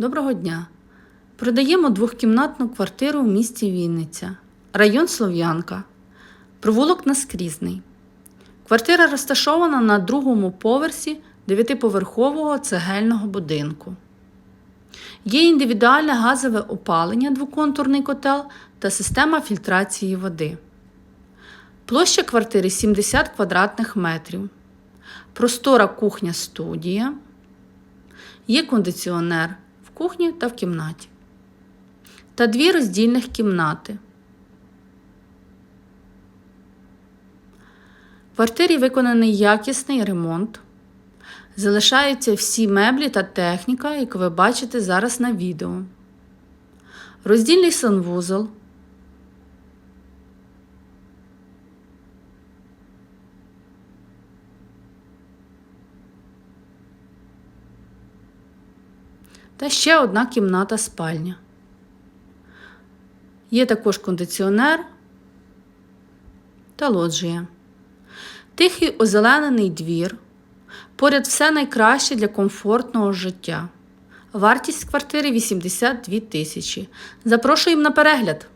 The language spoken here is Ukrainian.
Доброго дня! Продаємо двохкімнатну квартиру в місті Вінниця, район Слов'янка, провулок Наскрізний. Квартира розташована на другому поверсі дев'ятиповерхового цегельного будинку. Є індивідуальне газове опалення, двоконтурний котел та система фільтрації води. Площа квартири 70 квадратних метрів. Простора кухня-студія. Є кондиціонер кухні та в кімнаті. Та дві роздільних кімнати. В квартирі виконаний якісний ремонт. Залишаються всі меблі та техніка, яку ви бачите зараз на відео. Роздільний санвузол. Та ще одна кімната спальня. Є також кондиціонер та лоджія. Тихий озеленений двір. Поряд все найкраще для комфортного життя. Вартість квартири 82 тисячі. Запрошуємо на перегляд.